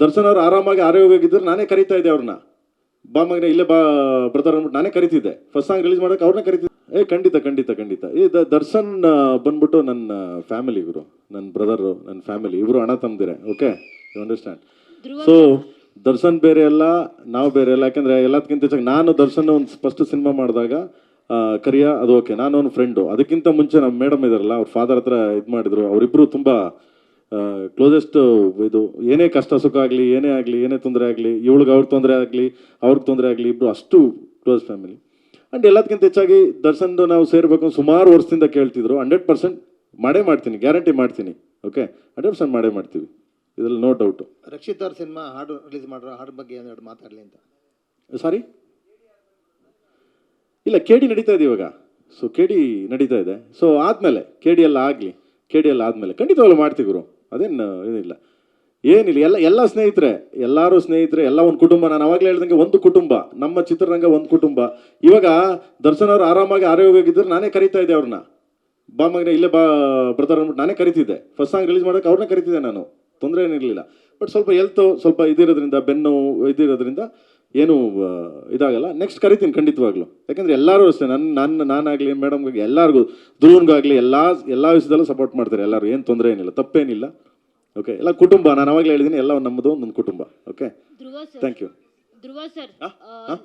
ದರ್ಶನ್ ಅವ್ರು ಆರಾಮಾಗಿ ಆರೋಗ್ಯವಾಗಿದ್ದರೆ ನಾನೇ ಕರಿತಾ ಇದ್ದೆ ಅವ್ರನ್ನ. ಬಾ ಮಗನೇ ಇಲ್ಲೇ ಬಾ ಬ್ರದರ್ ಅಂದ್ಬಿಟ್ಟು ನಾನೇ ಕರಿತಿದ್ದೆ. ಫಸ್ಟ್ ಸಾಂಗ್ ರಿಲೀಸ್ ಮಾಡೋಕೆ ಅವ್ರನ್ನ ಕರಿತಿದ್ದೆ. ಏ ಖಂಡಿತ ಖಂಡಿತ ಖಂಡಿತ. ಈ ದರ್ಶನ್ ಬಂದ್ಬಿಟ್ಟು ನನ್ನ ಫ್ಯಾಮಿಲಿ ಇವರು ನನ್ನ ಬ್ರದರು ನನ್ನ ಫ್ಯಾಮಿಲಿ ಇವರು ಹಣ ತಂದಿರೆ okay you understand so Darshan ಬೇರೆ ಅಲ್ಲ ನಾವು ಬೇರೆ ಅಲ್ಲ ಯಾಕಂದ್ರೆ ಎಲ್ಲದಕ್ಕಿಂತ ಹೆಚ್ಚಾಗಿ ನಾನು ದರ್ಶನ್ ಒಂದು ಫಸ್ಟ್ ಸಿನಿಮಾ ಮಾಡಿದಾಗ ಕರಿಯ ಅದು ಓಕೆ ನಾನು ಒಂದು ಫ್ರೆಂಡು ಅದಕ್ಕಿಂತ ಮುಂಚೆ ನಮ್ಮ ಮೇಡಮ್ ಇದಾರಲ್ಲ ಅವ್ರ ಫಾದರ್ ಹತ್ರ ಇದು ಮಾಡಿದ್ರು ಅವರಿಬ್ಬರು ತುಂಬ ಕ್ಲೋಸೆಸ್ಟ್ ಇದು ಏನೇ ಕಷ್ಟ ಸುಖ ಆಗಲಿ ಏನೇ ಆಗಲಿ ಏನೇ ತೊಂದರೆ ಆಗಲಿ ಇವಳಿಗೆ ಅವ್ರಿಗೆ ತೊಂದರೆ ಆಗಲಿ ಅವ್ರಿಗೆ ತೊಂದರೆ ಆಗಲಿ ಇಬ್ಬರು ಅಷ್ಟು ಕ್ಲೋಸ್ ಫ್ಯಾಮಿಲಿ ಆ್ಯಂಡ್ ಎಲ್ಲದಕ್ಕಿಂತ ಹೆಚ್ಚಾಗಿ ದರ್ಶನ್ದು ನಾವು ಸೇರಬೇಕು ಅಂತ ಸುಮಾರು ವರ್ಷದಿಂದ ಕೇಳ್ತಿದ್ರು. ಹಂಡ್ರೆಡ್ ಪರ್ಸೆಂಟ್ ಮಾಡೇ ಮಾಡ್ತೀನಿ ಗ್ಯಾರಂಟಿ ಮಾಡ್ತೀನಿ. ಓಕೆ ಹಂಡ್ರೆಡ್ ಪರ್ಸೆಂಟ್ ಮಾಡೇ ಮಾಡ್ತೀವಿ. ಇದ್ರಲ್ಲಿ ನೋ ಡೌಟು ರಕ್ಷಿತ್ ಅವ್ರ ಸಿನಿಮಾ ಹಾಡು ರಿಲೀಸ್ ಮಾಡೋ ಹಾಡು ಬಗ್ಗೆ ಒಂದೆರಡು ಮಾತಾಡಲಿ ಅಂತ? ಸಾರಿ ಇಲ್ಲ ಕೆ ಡಿ ನಡೀತಾ ಇದೆ ಇವಾಗ. ಸೊ ಕೆ ಡಿ ನಡೀತಾ ಇದೆ. ಸೊ ಆದಮೇಲೆ ಕೆ ಡಿ ಎಲ್ಲ ಆಗಲಿ ಕೆ ಡಿ ಎಲ್ಲ ಆದಮೇಲೆ ಖಂಡಿತವಾಗ್ಲೂ ಮಾಡ್ತೀವಿ ಗುರು. ಅದೇನು ಇದಿಲ್ಲ. ಏನಿಲ್ಲ, ಎಲ್ಲ ಎಲ್ಲ ಸ್ನೇಹಿತರೆ, ಎಲ್ಲರೂ ಸ್ನೇಹಿತರೆ, ಎಲ್ಲ ಒಂದು ಕುಟುಂಬ. ನಾನು ಅವಾಗಲೇ ಹೇಳ್ದಂಗೆ ಒಂದು ಕುಟುಂಬ, ನಮ್ಮ ಚಿತ್ರರಂಗ ಒಂದು ಕುಟುಂಬ. ಇವಾಗ ದರ್ಶನ್ ಅವರು ಆರಾಮಾಗಿ ಆರೋಗ್ಯವಾಗಿದ್ದರೆ ನಾನೇ ಕರಿತಾ ಇದ್ದೆ ಅವ್ರನ್ನ. ಬಾ ಮಗನೇ, ಇಲ್ಲೇ ಬಾ ಬ್ರದರ್ ಅಂದ್ಬಿಟ್ಟು ನಾನೇ ಕರಿತಿದ್ದೆ. ಫಸ್ಟ್ ಸಾಂಗ್ ರಿಲೀಸ್ ಮಾಡೋಕೆ ಅವ್ರನ್ನ ಕರಿತಿದ್ದೆ ನಾನು. ತೊಂದರೆ ಏನಿರಲಿಲ್ಲ. ಬಟ್ ಸ್ವಲ್ಪ ಎಲ್ತು ಸ್ವಲ್ಪ ಇದಿರೋದ್ರಿಂದ, ಬೆನ್ನು ಇದಿರೋದ್ರಿಂದ ಏನು ಇದಾಗಲ್ಲ. ನೆಕ್ಸ್ಟ್ ಕರಿತೀನಿ ಖಂಡಿತವಾಗ್ಲೂ. ಯಾಕಂದರೆ ಎಲ್ಲರೂ ಅಷ್ಟೇ ನನ್ನ ನನ್ನ ನಾನಾಗಲಿ ಮೇಡಮ್ಗಾಗಿ ಎಲ್ಲರಿಗೂ ಧ್ರುವನ್ಗಾಗಲಿ ಎಲ್ಲ ಎಲ್ಲ ವಿಷಯದಲ್ಲೂ ಸಪೋರ್ಟ್ ಮಾಡ್ತಾರೆ ಎಲ್ಲರೂ. ಏನು ತೊಂದರೆ ಏನಿಲ್ಲ ತಪ್ಪೇನಿಲ್ಲ. ಓಕೆ ಎಲ್ಲ ಕುಟುಂಬ ನಾನು ಅವಾಗಲೇ ಹೇಳಿದ್ದೀನಿ ಎಲ್ಲ ನಮ್ಮದು ಒಂದು ಕುಟುಂಬ. Okay thank you Dhruva sir ಹಾಂ ಆ,